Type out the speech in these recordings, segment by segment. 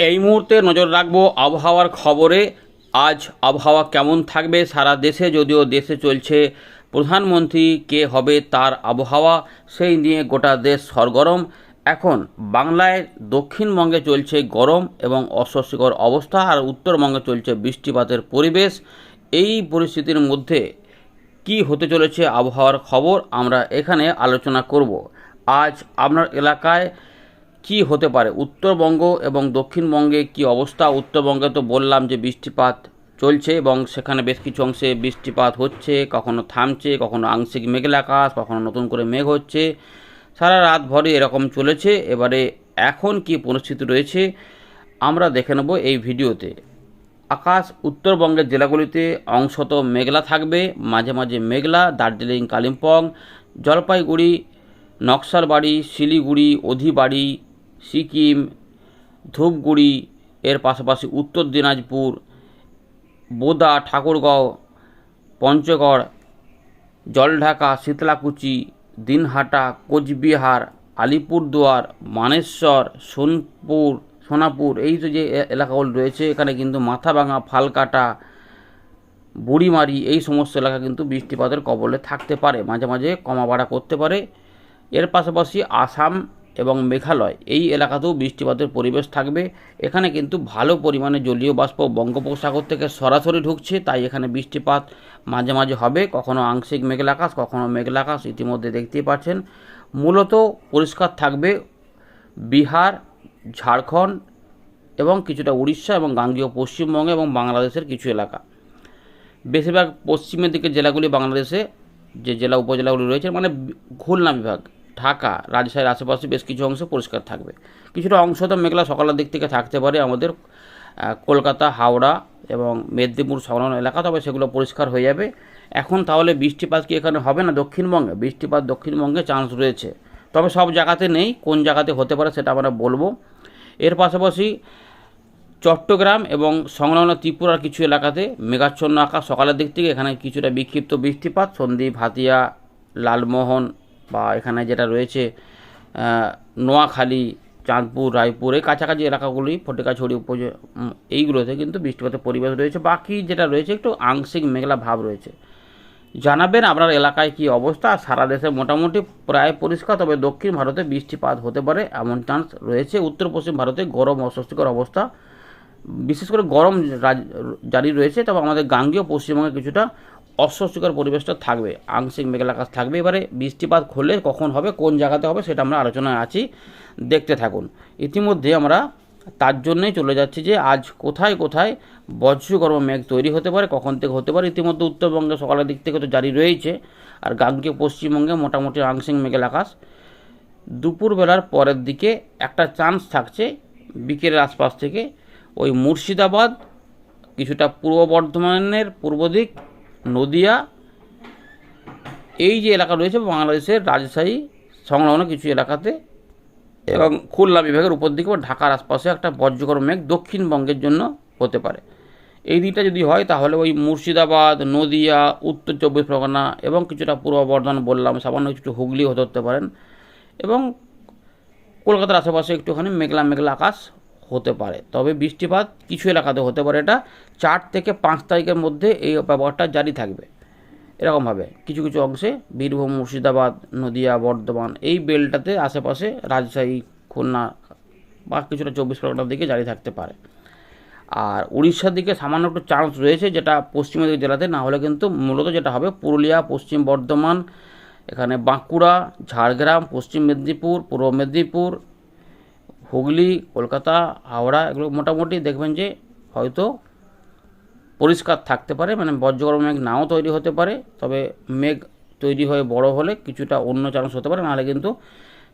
এই মুহূর্তে নজর রাখব আবহাওয়ার খবরে। আজ আবহাওয়া কেমন থাকবে সারা দেশে? যদিও দেশে চলছে প্রধানমন্ত্রী কে হবে তার আবহাওয়া, সেই নিয়ে গোটা দেশ সরগরম। এখন বাংলায় দক্ষিণবঙ্গে চলছে গরম এবং অস্বস্তিকর অবস্থা, আর উত্তরবঙ্গে চলছে বৃষ্টিপাতের পরিবেশ। এই পরিস্থিতির মধ্যে কি হতে চলেছে আবহাওয়ার খবর আমরা এখানে আলোচনা করব। আজ আপনার এলাকায় কি হতে পারে? উত্তরবঙ্গ এবং দক্ষিণবঙ্গে কি অবস্থা? উত্তরবঙ্গে তো বললাম যে বৃষ্টিপাত চলছে এবং সেখানে বেশ কিছু অংশে বৃষ্টিপাত হচ্ছে, কখনো থামছে, কখনো আংশিক মেঘলা আকাশ, কখনো নতুন করে মেঘ হচ্ছে। সারা রাত ভরে এরকম চলেছে। এবারে এখন কি পরিস্থিতি রয়েছে, আমরা দেখে নেব এই ভিডিওতে। আকাশ উত্তরবঙ্গের জেলাগুলিতে অংশত মেঘলা থাকবে, মাঝে মাঝে মেঘলা, দার্জিলিং, কালিম্পং, জলপাইগুড়ি, নকশালবাড়ি, শিলিগুড়ি, অধিবাড়ি সিকিম, ধূপগুড়ি, এর পাশাপাশি উত্তর দিনাজপুর, বোদা, ঠাকুরগাঁও, পঞ্চগড়, জলঢাকা, শীতলাকুচি, দিনহাটা, কোচবিহার, আলিপুরদুয়ার, মানেশ্বর, সোনপুর, সোনাপুর এই তো যে এলাকাগুলো রয়েছে, এখানে কিন্তু মাথাভাঙা, ফালকাটা, বুড়িমারি এই সমস্ত এলাকা কিন্তু বৃষ্টিপাতের কবলে থাকতে পারে, মাঝে মাঝে কমা বাড়া করতে পারে। এর পাশাপাশি আসাম এবং মেঘালয়। এই এলাকাতেও বৃষ্টিপাতের পরিবেশ থাকবে। এখানে কিন্তু ভালো পরিমাণে জলীয় বাষ্প বঙ্গোপসাগর থেকে সরাসরি ঢুকছে, তাই এখানে বৃষ্টিপাত মাঝে মাঝে হবে। কখনো আংশিক মেঘলাকাশ, কখনো মেঘলা আকাশ ইতিমধ্যে দেখতেই পাচ্ছেন। মূলত পরিষ্কার থাকবে বিহার, ঝাড়খণ্ড এবং কিছুটা উড়িষ্যা এবং গাঙ্গীয় পশ্চিমবঙ্গ এবং বাংলাদেশের কিছু এলাকা। বেশিরভাগ পশ্চিমের দিকে জেলাগুলি বাংলাদেশে, যে জেলা, উপজেলাগুলি রয়েছে মানে খুলনা বিভাগ। ঢাকা রাজশাহীর আশেপাশে বেশ কিছু অংশ পরিষ্কার থাকবে। কিছুটা অংশ তো মেঘলা সকালের দিক থেকে থাকতে পারে আমাদের কলকাতা, হাওড়া এবং মেদিনীপুর সংলগ্ন এলাকা, তবে সেগুলো পরিষ্কার হয়ে যাবে। এখন তাহলে বৃষ্টিপাত কি এখানে হবে না দক্ষিণবঙ্গে? বৃষ্টিপাত দক্ষিণবঙ্গে চান্স রয়েছে। তবে সব জায়গাতে নেই, কোন জায়গাতে হতে পারে সেটা আমরা বলব। এর পাশাপাশি চট্টগ্রাম এবং সংলগ্ন ত্রিপুরার কিছু এলাকাতে মেঘাচ্ছন্ন আকাশ সকালের দিক থেকে, এখানে কিছুটা বিক্ষিপ্ত বৃষ্টিপাত। সন্দ্বীপ হাতিয়া, লালমোহন বা এখানে যেটা রয়েছে নোয়াখালী, চাঁদপুর, রায়পুর, এই কাছাকাছি এলাকাগুলি ফটিকাছড়ি উপজ এইগুলোতে কিন্তু বৃষ্টিপাতের পরিবেশ রয়েছে। বাকি যেটা রয়েছে একটু আংশিক মেঘলা ভাব রয়েছে। জানাবেন আপনার এলাকায় কি অবস্থা? সারা দেশে মোটামুটি প্রায় পরিষ্কার, তবে দক্ষিণ ভারতে বৃষ্টিপাত হতে পারে এমন চান্স রয়েছে। উত্তর পশ্চিম ভারতে গরম অস্বস্তিকর অবস্থা। বিশেষ করে গরম জারি রয়েছে, তবে আমাদের গাঙ্গীয় পশ্চিমবঙ্গে কিছুটা অস্বস্তিকর পরিবেশটা থাকবে, আংশিক মেঘলা আকাশ থাকবে। এবারে বৃষ্টিপাত হলে কখন হবে, কোন জায়গাতে হবে সেটা আমরা আলোচনায় আছি, দেখতে থাকুন। ইতিমধ্যে আমরা তার জন্যই চলে যাচ্ছি যে আজ কোথায় কোথায় বজ্রগর্ভ মেঘ তৈরি হতে পারে, কখন থেকে হতে পারে। ইতিমধ্যে উত্তরবঙ্গে সকালের দিক থেকে তো জারি রয়েছে আর গাঙ্গীয় পশ্চিমবঙ্গে মোটামুটি আংশিক মেঘের আকাশ দুপুরবেলার পরের দিকে একটা চান্স থাকছে বিকেলের আশপাশ থেকে, ওই মুর্শিদাবাদ, কিছুটা পূর্ব বর্ধমানের পূর্ব দিক নদিয়া, এই যে এলাকা রয়েছে বাংলাদেশের রাজশাহী সংলগ্ন কিছু এলাকাতে এবং খুলনা বিভাগের উপর দিকে ঢাকার আশপাশে একটা বজ্রগর্ভ মেঘ দক্ষিণবঙ্গের জন্য হতে পারে। এই দিকটা যদি হয় তাহলে ওই মুর্শিদাবাদ, নদিয়া, উত্তর চব্বিশ পরগনা এবং কিছুটা পূর্ব বর্ধমান বললাম, সামান্য কিছু হুগলি হতে পারেন এবং কলকাতার আশেপাশে একটুখানি মেঘলা মেঘলা আকাশ হতে পারে। তবে বৃষ্টিপাত কিছু এলাকাতে হতে পারে। এটা চার থেকে পাঁচ তারিখের মধ্যে এই ব্যাপারটা জারি থাকবে। এরকমভাবে কিছু কিছু অংশে বীরভূম, মুর্শিদাবাদ, নদিয়া, বর্ধমান এই বেলটাতে আশেপাশে রাজশাহী, খুলনা বা কিছুটা চব্বিশ পরগনার দিকে জারি থাকতে পারে। আর উড়িষ্যার দিকে সামান্য একটু চান্স রয়েছে যেটা পশ্চিমের দিকে জেলাতে, না হলে কিন্তু মূলত যেটা হবে পুরুলিয়া, পশ্চিম বর্ধমান, এখানে বাঁকুড়া, ঝাড়গ্রাম, পশ্চিম মেদিনীপুর, পূর্ব মেদিনীপুর হুগলি, কলকাতা, হাওড়া, এগুলো মোটামুটি দেখবেন যে হয়তো পরিষ্কার থাকতে পারে মানে বজ্রগর্ভ মেঘ নাও তৈরি হতে পারে, তবে মেঘ তৈরি হয়ে বড় হলে কিছুটা অন্য চান্স হতে পারে, নাহলে কিন্তু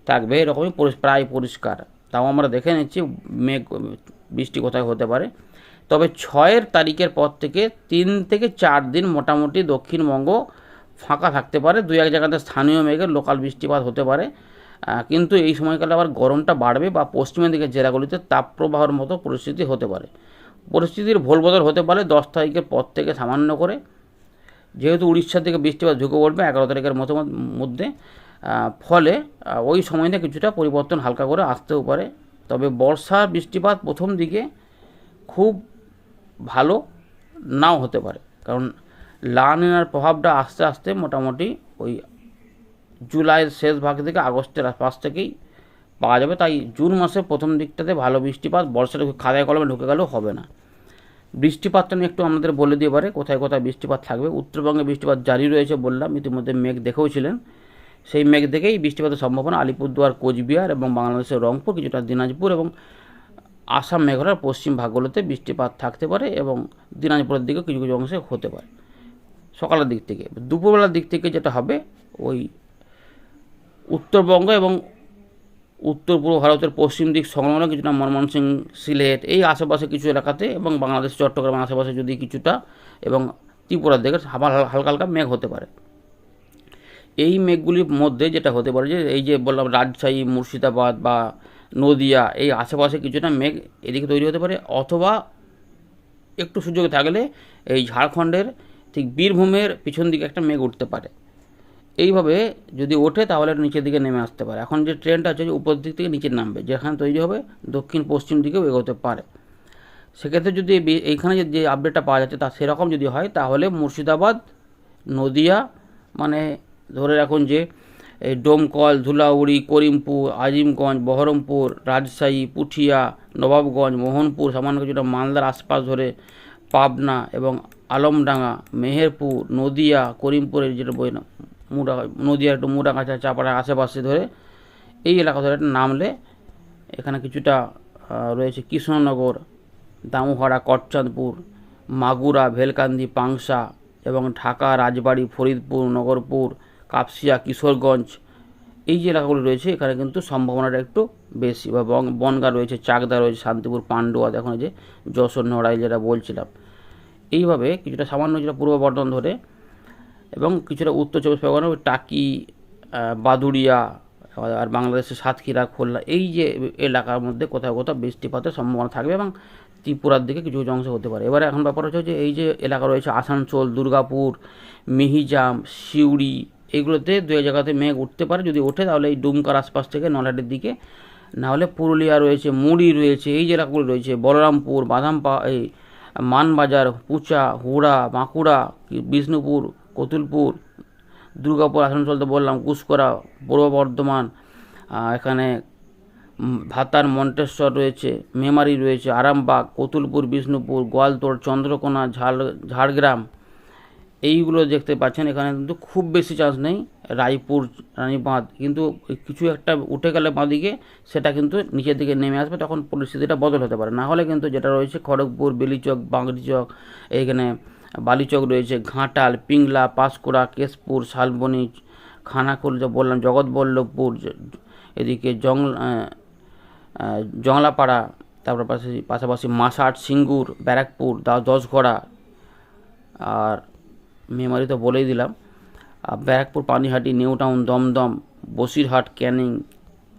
থাকবে এরকমই প্রায় পরিষ্কার। তাও আমরা দেখে নিচ্ছি, মেঘ, বৃষ্টি কোথায় হতে পারে। তবে ছয়ের তারিখের পর থেকে তিন থেকে চার দিন মোটামুটি দক্ষিণবঙ্গ ফাঁকা থাকতে পারে, দুই এক জায়গাতে স্থানীয় মেঘের লোকাল বৃষ্টিপাত হতে পারে। কিন্তু এই সময়কালে আবার গরমটা বাড়বে বা পশ্চিমের দিকের জেলাগুলিতে তাপপ্রবাহের মতো পরিস্থিতি হতে পারে। পরিস্থিতির ভোলবদল হতে পারে দশ তারিখের পর থেকে সামান্য করে। যেহেতু উড়িষ্যার দিকে বৃষ্টিপাত ঝুঁকে পড়বে এগারো তারিখের মতো মধ্যে ফলে ওই সময়টা কিছুটা পরিবর্তন হালকা করে আসতেও পারে। তবে বর্ষা, বৃষ্টিপাত প্রথম দিকে খুব ভালো নাও হতে পারে। কারণ লানিনার প্রভাবটা আস্তে আস্তে মোটামুটি ওই জুলাইয়ের শেষ ভাগ থেকে আগস্টের পাশ থেকেই পাওয়া যাবে। তাই জুন মাসের প্রথম দিকটাতে ভালো বৃষ্টিপাত বর্ষাটা খাদায় কলমে ঢুকে গেলেও হবে না। বৃষ্টিপাতটা নিয়ে একটু আমাদের বলে দিয়ে পারে কোথায় কোথায় বৃষ্টিপাত থাকবে। উত্তরবঙ্গে বৃষ্টিপাত জারি রয়েছে বললাম, ইতিমধ্যে মেঘ দেখেও ছিলেন। সেই মেঘ দেখেই বৃষ্টিপাতের সম্ভাবনা আলিপুরদুয়ার, কোচবিহার এবং বাংলাদেশের রংপুর, কিছুটা দিনাজপুর এবং আসাম, মেঘালয়ের পশ্চিম ভাগগুলোতে বৃষ্টিপাত থাকতে পারে এবং দিনাজপুরের দিকে কিছু কিছু অংশে হতে পারে। সকালের দিক থেকে, দুপুরবেলার দিক থেকে যেটা হবে, ওই উত্তরবঙ্গ এবং উত্তর পূর্ব ভারতের পশ্চিম দিক সংলগ্ন কিছুটা ময়মনসিংহ সিলেট, এই আশেপাশে কিছু এলাকাতে এবং বাংলাদেশ চট্টগ্রামের আশেপাশে যদি কিছুটা এবং ত্রিপুরার দিকে হালকা হালকা মেঘ হতে পারে। এই মেঘগুলির মধ্যে যেটা হতে পারে যে, এই যে বললাম রাজশাহী, মুর্শিদাবাদ বা নদিয়া, এই আশেপাশে কিছুটা মেঘ এদিকে তৈরি হতে পারে অথবা একটু সুযোগ থাকলে এই ঝাড়খণ্ডের ঠিক বীরভূমের পিছন দিকে একটা মেঘ উঠতে পারে। এইভাবে যদি ওঠে, তাহলে নিচের দিকে নেমে আসতে পারে। এখন যে ট্রেনটা আছে, যে উপর দিক থেকে নিচে নামবে, যেখানে তৈরি হবে, দক্ষিণ পশ্চিম দিকেও এগোতে পারে। সেক্ষেত্রে যদি এইখানে যে- আপডেটটা পাওয়া যাচ্ছে, তা সেরকম যদি হয়, তাহলে মুর্শিদাবাদ, নদিয়া মানে ধরে রাখুন যে, এই ডোমকল, ধুলাউড়ি, করিমপুর, আজিমগঞ্জ, বহরমপুর, রাজশাহী, পুঠিয়া, নবাবগঞ্জ, মোহনপুর, সামান্য কিছুটা মালদার আশপাশ ধরে পাবনা এবং আলমডাঙ্গা, মেহেরপুর, নদিয়া, করিমপুরের যেটা বই মুড়া নদিয়া একটু মুড়াগাছা চাপাড়া আশেপাশে ধরে এই এলাকা ধরে একটা নামলে এখানে কিছুটা রয়েছে কৃষ্ণনগর দামুহাড়া কটচাঁদপুর মাগুরা, ভেলকান্দি, পাংশা এবং ঢাকা, রাজবাড়ি, ফরিদপুর, নগরপুর, কাপসিয়া, কিশোরগঞ্জ। এই যে এলাকাগুলো রয়েছে, এখানে কিন্তু সম্ভাবনাটা একটু বেশি। বা বন- বনগা রয়েছে, চাকদা রয়েছে, শান্তিপুর, পান্ডুয়া এই যে যশোর নড়াই যেটা বলছিলাম। এইভাবে কিছুটা সামান্য যেটা পূর্ব বর্ধমান ধরে এবং কিছুটা উত্তর চব্বিশ পরগনা, টাকি বাদুড়িয়া, আর বাংলাদেশের সাতক্ষীরা, খুলনা, এই যে এলাকার মধ্যে কোথাও কোথাও বৃষ্টিপাতের সম্ভাবনা থাকবে এবং ত্রিপুরার দিকে কিছু কিছু অংশ হতে পারে। এবারে এখন ব্যাপার হচ্ছে যে, এই যে এলাকা রয়েছে আসানসোল, দুর্গাপুর, মিহিজাম, সিউড়ি, এগুলোতে দু জায়গাতে মেঘ উঠতে পারে। যদি ওঠে তাহলে এই ডুমকার আশপাশ থেকে নলহাটির দিকে, নাহলে পুরুলিয়া রয়েছে, মুড়ি রয়েছে, এই যে এলাকাগুলো রয়েছে, বলরামপুর, বাদামপা, এই মানবাজার, পুচা, হুড়া, বাঁকুড়া, বিষ্ণুপুর, কতুলপুর, দুর্গাপুর আসানসোল তো বললাম কুসকরা পূর্ব বর্ধমান এখানে ভাতার মন্টেশ্বর রয়েছে, মেমারি রয়েছে, আরামবাগ, কতুলপুর, বিষ্ণুপুর গোয়ালতোড় চন্দ্রকোনা ঝাল ঝাড়গ্রাম এইগুলো দেখতে পাচ্ছেন এখানে কিন্তু খুব বেশি চান্স নেই রায়পুর রানীবাঁধ কিন্তু কিছু একটা উঠে গেলে বাঁদিকে সেটা কিন্তু নিচের দিকে নেমে আসবে তখন পরিস্থিতিটা বদল হতে পারে। না হলে কিন্তু যেটা রয়েছে খড়গপুর বেলিচক বাংরিচক এইখানে বালিচক রয়েছে ঘাটাল পিংলা পাঁশকুড়া কেশপুর শালবনি খানাকুল যা বললাম জগৎবল্লভপুর এদিকে জং আহ, আহ, জংলাপাড়া তারপর পাশে পাশাপাশি মাসাট সিঙ্গুর ব্যারাকপুর দশঘড়া আর মেমারি তো বলেই দিলাম। ব্যারাকপুর, পানিহাটি নিউ টাউন দমদম, বসিরহাট, ক্যানিং,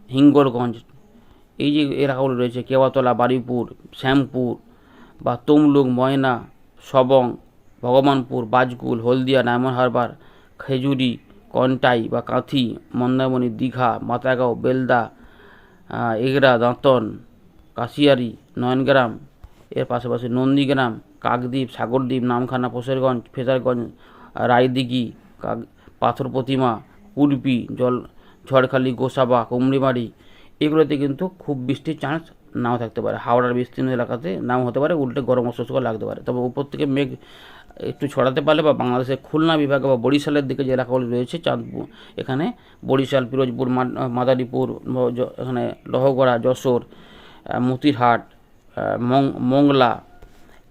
হিঙ্গলগঞ্জ, এই যে এলাকাগুলো রয়েছে, কেওয়াতলা, বারুইপুর, শ্যামপুর বা তমলুক, ময়না, সবং, ভগবানপুর বাজকুল হলদিয়া, ডায়মন্ড হারবার, খেজুরি, কন্টাই বা কাঁথি, মন্দারমণি, দীঘা, মাতাগাঁও, বেলদা এগরা, দাঁতন, কাশিয়ারি, নয়নগ্রাম, এর পাশাপাশি নন্দীগ্রাম কাকদ্বীপ, সাগরদ্বীপ, নামখানা, পোশেরগঞ্জ, ফেজারগঞ্জ, রায়দিঘি, কাক, পাথর প্রতিমা কুলপি জল, ঝড়খালি, গোসাবা, কুমড়িমারি, এগুলোতে কিন্তু খুব বৃষ্টির চান্স নাও থাকতে পারে। হাওড়ার বিস্তীর্ণ এলাকাতে নাও হতে পারে, উল্টে গরম অস্বস্তিকর লাগতে পারে। তবে উপর থেকে মেঘ একটু ছড়াতে পারলে বা বাংলাদেশের খুলনা বিভাগে বা বরিশালের দিকে যে এলাকাগুলি রয়েছে, চাঁদপুর, এখানে বরিশাল, পিরোজপুর মাদারীপুর এখানে লহগড়া, যশোর মতিরহাট মং- মংলা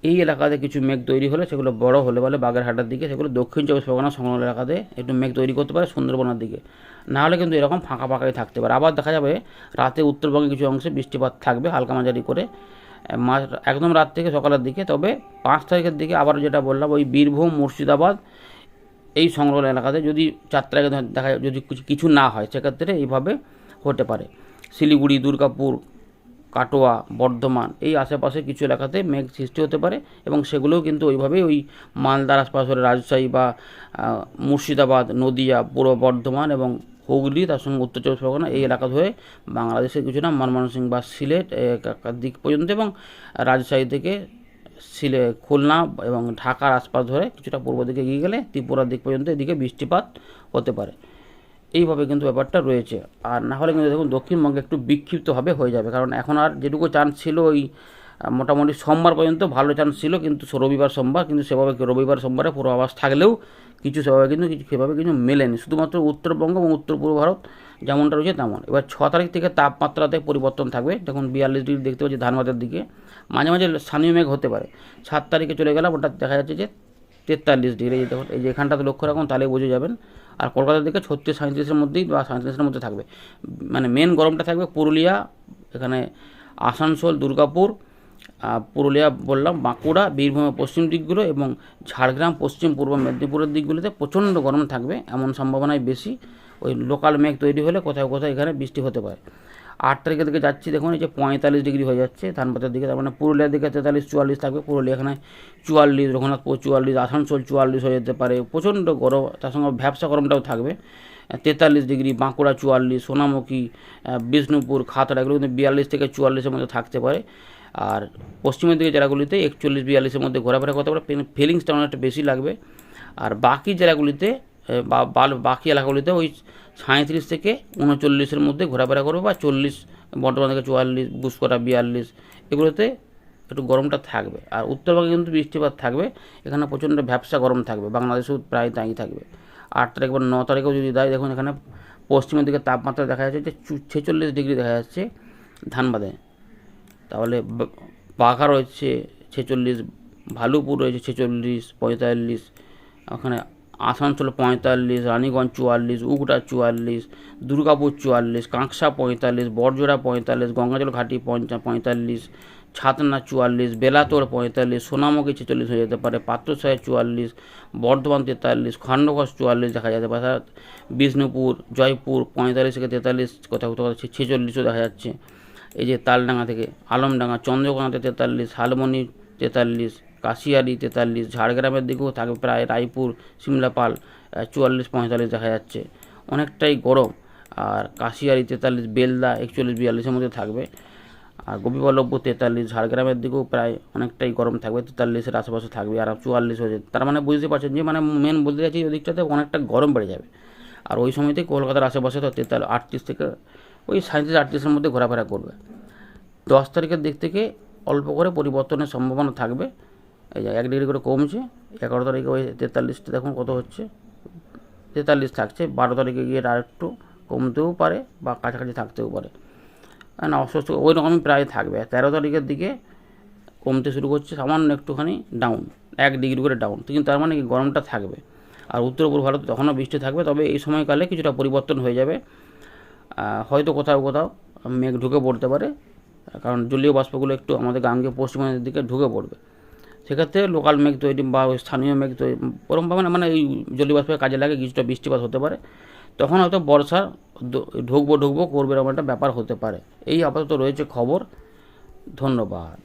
এই এলাকাতে কিছু মেঘ তৈরি হলে সেগুলো বড় হলে বলে বাগেরহাটের দিকে, সেগুলো দক্ষিণ চব্বিশ পরগনা সংলগ্ন এলাকাতে একটু মেঘ তৈরি করতে পারে সুন্দরবনের দিকে। না হলে কিন্তু এরকম ফাঁকা ফাঁকাই থাকতে পারে। আবার দেখা যাবে রাতে উত্তরবঙ্গে কিছু অংশে বৃষ্টিপাত থাকবে হালকা মাঝারি করে। একদম রাত থেকে সকালের দিকে, তবে পাঁচ তারিখের দিকে আবার যেটা বললাম, ওই বীরভূম, মুর্শিদাবাদ এই সংলগ্ন এলাকাতে যদি চার তারিখে দেখা যদি কিছু না হয়, সেক্ষেত্রে এইভাবে হতে পারে। শিলিগুড়ি, দুর্গাপুর কাটোয়া, বর্ধমান এই আশেপাশে কিছু এলাকাতে মেঘ সৃষ্টি হতে পারে এবং সেগুলোও কিন্তু ওইভাবেই ওই মালদার আশপাশ ধরে রাজশাহী বা মুর্শিদাবাদ, নদিয়া, পূর্ব বর্ধমান এবং হুগলি, তার সঙ্গে উত্তর চব্বিশ পরগনা এই এলাকা ধরে বাংলাদেশের কিছুটা ময়মনসিংহ বা সিলেট দিক পর্যন্ত এবং রাজশাহী থেকে সিলে, খুলনা এবং ঢাকার আশপাশ ধরে কিছুটা পূর্ব দিকে এগিয়ে গেলে ত্রিপুরার দিক পর্যন্ত এদিকে বৃষ্টিপাত হতে পারে। এইভাবে কিন্তু ব্যাপারটা রয়েছে। আর না হলে কিন্তু দেখুন দক্ষিণবঙ্গে একটু বিক্ষিপ্তভাবে হয়ে যাবে। কারণ এখন আর যেটুকু চান্স ছিল ওই মোটামুটি সোমবার পর্যন্ত ভালো চান্স ছিল। কিন্তু রবিবার সোমবার, কিন্তু সেভাবে রবিবার সোমবারে পূর্বাভাস থাকলেও কিছু সেভাবে কিন্তু কিছু, সেভাবে কিছু মেলেনি। শুধুমাত্র উত্তরবঙ্গ এবং উত্তর পূর্ব ভারত যেমনটা রয়েছে তেমন। এবার ছ তারিখ থেকে তাপমাত্রাতে পরিবর্তন থাকবে। যখন বিয়াল্লিশ ডিগ্রি দেখতে পাচ্ছি ধানবাদের দিকে। মাঝে মাঝে স্থানীয় মেঘ হতে পারে। সাত তারিখে চলে গেলাম, ওটা দেখা যাচ্ছে যে তেতাল্লিশ ডিগ্রি যেতে দেখুন এই যে এখানটাতে লক্ষ্য রাখুন, তাহলে বুঝে যাবেন। আর কলকাতার দিকে ছত্রিশ সাঁত্রিশের মধ্যেই বা সাঁত্রিশের মধ্যে থাকবে। মানে মেন গরমটা থাকবে পুরুলিয়া, এখানে আসানসোল, দুর্গাপুর পুরুলিয়া বললাম, বাঁকুড়া বীরভূমের পশ্চিম দিকগুলো এবং ঝাড়গ্রাম, পশ্চিম, পূর্ব মেদিনীপুরের দিকগুলোতে প্রচণ্ড গরম থাকবে। এমন সম্ভাবনাই বেশি। ওই লোকাল মেঘ তৈরি হলে কোথাও কোথাও এখানে বৃষ্টি হতে পারে। আট তারিখের দিকে যাচ্ছি, দেখুন এই যে পঁয়তাল্লিশ ডিগ্রি হয়ে যাচ্ছে ধানবাদের দিকে তার মানে পুরুলিয়ার দিকে তেতাল্লিশ, চুয়াল্লিশ থাকবে, পুরুলিয়া এখানে চুয়াল্লিশ, রঘুনাথপুর চুয়াল্লিশ, আসানসোল চুয়াল্লিশ হয়ে যেতে পারে, প্রচণ্ড গরম, তার সঙ্গে ভ্যাবসা গরমটাও থাকবে তেতাল্লিশ ডিগ্রি, বাঁকুড়া চুয়াল্লিশ, সোনামুখী বিষ্ণুপুর, খাতড়া, এগুলো কিন্তু বিয়াল্লিশ থেকে চুয়াল্লিশের মধ্যে থাকতে পারে, আর পশ্চিমের দিকে জেলাগুলিতে একচল্লিশ, বিয়াল্লিশের মধ্যে ঘোরাফেরা করতে পারে ফিলিংসটা অনেকটা বেশি লাগবে, আর বাকি জেলাগুলিতে বাকি এলাকাগুলিতে ওই সাঁত্রিশ থেকে উনচল্লিশের মধ্যে ঘোরাফেরা করবে বা চল্লিশ বর্ধমান থেকে চুয়াল্লিশ বুসকরা বিয়াল্লিশ, এগুলোতে একটু গরমটা থাকবে। আর উত্তরবঙ্গে কিন্তু বৃষ্টিপাত থাকবে, এখানে প্রচণ্ড ভ্যাবসা গরম থাকবে, বাংলাদেশেও প্রায় তাই থাকবে। আট তারিখ বা ন তারিখেও যদি দেয়, দেখুন এখানে পশ্চিমের দিকে তাপমাত্রা দেখা যাচ্ছে যে ছেচল্লিশ ডিগ্রি দেখা যাচ্ছে ধানবাদে। তাহলে বাঘা রয়েছে ছেচল্লিশ, ভালুপুর রয়েছে ছেচল্লিশ, পঁয়তাল্লিশ, ওখানে আসানসোল পঁয়তাল্লিশ, রানীগঞ্জ চুয়াল্লিশ, উগড়া চুয়াল্লিশ, দুর্গাপুর চুয়াল্লিশ, কাঁকসা পঁয়তাল্লিশ, বড়জোড়া পঁয়তাল্লিশ, গঙ্গাজল ঘাটি পঁয়তাল্লিশ, ছাতনা চুয়াল্লিশ, বেলাতোড় পঁয়তাল্লিশ, সোনামুখী ছেচল্লিশ হয়ে যেতে পারে পাত্রসাহেব চুয়াল্লিশ, বর্ধমান তেতাল্লিশ, খণ্ডঘোষ চুয়াল্লিশ দেখা যেতে পারে বিষ্ণুপুর, জয়পুর পঁয়তাল্লিশ থেকে তেতাল্লিশ কোথাও কোথাও ছেচল্লিশও দেখা যাচ্ছে। এই যে তালডাঙ্গা থেকে, আলমডাঙ্গা, চন্দ্রকোনাতে তেতাল্লিশ শালমণি তেতাল্লিশ কাশিয়ারি তেতাল্লিশ ঝাড়গ্রামের দিকেও থাকবে প্রায় রায়পুর, সিমলাপাল চুয়াল্লিশ, পঁয়তাল্লিশ দেখা যাচ্ছে। অনেকটাই গরম, আর কাশিয়ারি তেতাল্লিশ, বেলদা একচল্লিশ, বিয়াল্লিশের মধ্যে থাকবে। আর গোপীবল্লভপুর তেতাল্লিশ, ঝাড়গ্রামের দিকেও প্রায় অনেকটাই গরম থাকবে, তেতাল্লিশের আশেপাশে থাকবে, আর চুয়াল্লিশ হয়ে তার মানে বুঝতে পারছেন যে মানে মেন বলতে চাইছি ওই দিকটাতে অনেকটা গরম বেড়ে যাবে। আর ওই সময়তে কলকাতার আশেপাশে তো তেতাল আটত্রিশ থেকে ওই সাঁত্রিশ আটত্রিশের মধ্যে ঘোরাফেরা করবে। দশ তারিখের দিক থেকে অল্প করে পরিবর্তনের সম্ভাবনা থাকবে। এই যে এক ডিগ্রি করে কমছে, এগারো তারিখে ওই তেতাল্লিশটা দেখুন কত হচ্ছে। তেতাল্লিশ থাকছে, বারো তারিখে গিয়ে আর একটু কমতেও পারে বা কাছাকাছি থাকতেও পারে। না অস্বস্তি ওই রকমই প্রায় থাকবে। তেরো তারিখের দিকে কমতে শুরু করছে, সামান্য একটুখানি ডাউন এক ডিগ্রি করে ডাউন কিন্তু তার মানে কি গরমটা থাকবে। আর উত্তর পূর্ব ভারতে তখনও বৃষ্টি থাকবে, তবে এই সময়কালে কিছুটা পরিবর্তন হয়ে যাবে। হয়তো কোথাও কোথাও মেঘ ঢুকে পড়তে পারে, কারণ জলীয় বাষ্পগুলো একটু আমাদের গাঙ্গে পশ্চিমবঙ্গের দিকে ঢুকে পড়বে। সেক্ষেত্রে লোকাল মেঘ তৈরি বা ওই স্থানীয় মেঘ তৈরি ওরমভাবে না মানে এই জলীয়বাষ্পের কাজে লাগে, কিছুটা বৃষ্টিপাত হতে পারে। তখন হয়তো বর্ষা ঢুকবো ঢুকবো করবে এরকম একটা ব্যাপার হতে পারে। এই আপাতত রয়েছে খবর। ধন্যবাদ।